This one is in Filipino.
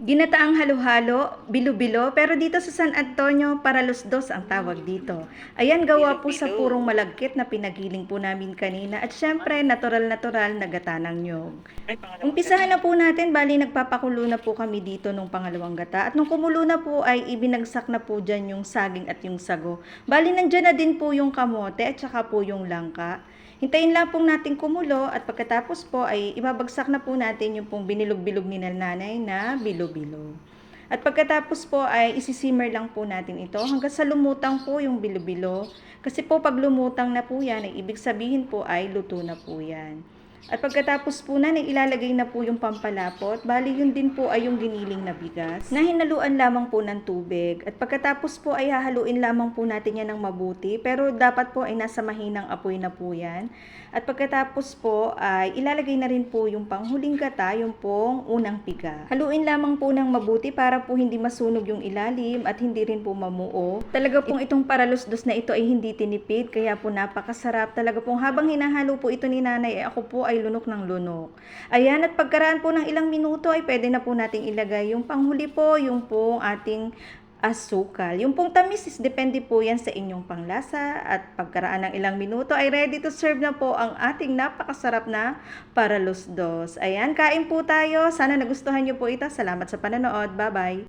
Ginataang halo-halo, bilo-bilo, pero dito sa San Antonio, paralos dos ang tawag dito. Ayan, gawa po sa purong malagkit na pinagiling po namin kanina. At syempre, natural-natural na gata ng nyog. Umpisahan na po natin, bali nagpapakulo na po kami dito nung pangalawang gata. At nung kumulo na po ay ibinagsak na po dyan yung saging at yung sago. Bali nandyan na din po yung kamote at saka po yung langka. Hintayin lang pong natin kumulo at pagkatapos po ay ibabagsak na po natin yung pong binilog-bilog ni nanay na bilo-bilo. At pagkatapos po ay isisimmer lang po natin ito hanggang sa lumutang po yung bilo-bilo. Kasi po pag lumutang na po yan, ay ibig sabihin po ay luto na po yan. At pagkatapos po na, ilalagay na po yung pampalapot. Bali, yun din po ay yung giniling na bigas na hinaluan lamang po ng tubig. At pagkatapos po ay hahaluin lamang po natin yan ng mabuti. Pero dapat po ay nasa mahinang apoy na po yan. At pagkatapos po ay ilalagay na rin po yung panghuling gata, yung pong unang piga. Haluin lamang po ng mabuti para po hindi masunog yung ilalim at hindi rin po mamuo. Talaga pong itong paralusdos na ito ay hindi tinipid, kaya po napakasarap. Talaga pong habang hinahalo po ito ni nanay, ako po ay lunok ng lunok. Ayan, at pagkaraan po ng ilang minuto ay pwede na po nating ilagay yung panghuli po, yung pong ating asukal. Yung pong tamis is depende po yan sa inyong panglasa at pagkaraan ng ilang minuto ay ready to serve na po ang ating napakasarap na paralos dos. Ayan, kain po tayo. Sana nagustuhan niyo po ito. Salamat sa panonood. Bye-bye.